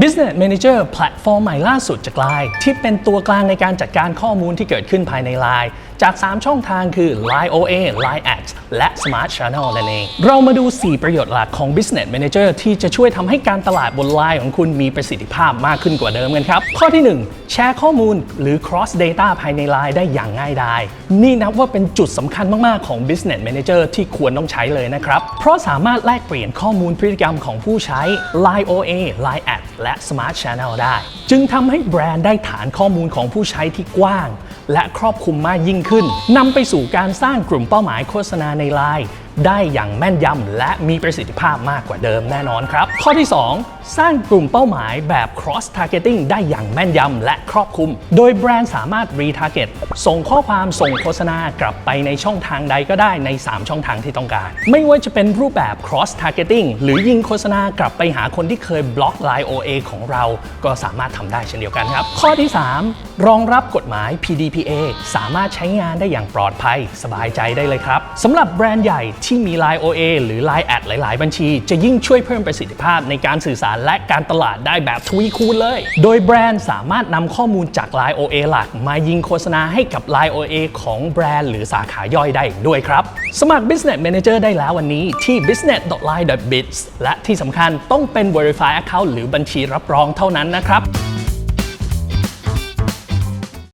Business Manager แพลตฟอร์มใหม่ล่าสุดจาก Line ที่เป็นตัวกลางในการจัดการข้อมูลที่เกิดขึ้นภายใน Line จาก 3 ช่องทางคือ Line OA Line Ads และ Smart Channel นั่นเอง เรามาดู 4 ประโยชน์หลักของ Business Manager ที่จะช่วยทำให้การตลาดบน Line ของคุณมีประสิทธิภาพมากขึ้นกว่าเดิมกันครับ ข้อที่ 1 แชร์ข้อมูลหรือ cross data ภายใน Line ได้อย่างง่ายดายนี่นับว่าเป็นจุดสำคัญมาก ๆ ของ Business Manager ที่ควรต้องใช้เลยนะครับ เพราะสามารถแลกเปลี่ยนข้อมูลพฤติกรรมของผู้ใช้ Line OA Line Ad และ Smart Channel ได้ จึงทำให้แบรนด์ได้ฐานข้อมูลของผู้ใช้ที่กว้าง และครอบคลุมมากยิ่งขึ้นนำไปสู่การสร้างกลุ่มเป้าหมายโฆษณาใน Line ได้อย่างแม่นยำและมีประสิทธิภาพมากกว่าเดิมแน่นอนครับ ข้อที่ 2 สร้างกลุ่มเป้าหมายแบบ cross targeting ได้อย่างแม่นยำและครอบคลุม โดยแบรนด์สามารถ retarget ส่งข้อความส่งโฆษณากลับไปในช่องทางใดก็ได้ใน 3 ช่องทางที่ต้องการ ไม่ว่าจะเป็นรูปแบบ cross targeting หรือยิงโฆษณากลับไปหาคนที่เคยบล็อก Line OA ของเรา ก็สามารถทำได้เช่นเดียวกันครับ ข้อที่ 3 รองรับกฎหมาย PDPA สามารถใช้งานได้อย่างปลอดภัย สบายใจได้เลยครับสำหรับแบรนด์ใหญ่ที่มี Line OA หรือ Line Ad หลาย ๆ บัญชี จะยิ่งช่วยเพิ่มประสิทธิภาพในการสื่อสารและการตลาดได้แบบทวีคูณเลย โดยแบรนด์สามารถนำข้อมูลจาก Line OA หลัก มายิงโฆษณาให้กับ Line OA ของแบรนด์หรือสาขาย่อยได้อีกด้วยครับ สมัคร Business Manager ได้แล้ววันนี้ที่ business.line.biz และที่สำคัญต้องเป็น Verify Account หรือบัญชีรับรองเท่านั้นนะครับ